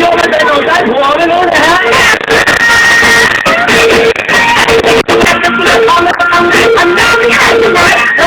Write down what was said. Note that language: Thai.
ยกไม่เป็นหนุ่มได้ผัวไม่รู้เลย on the phone. I'm not behind the mic.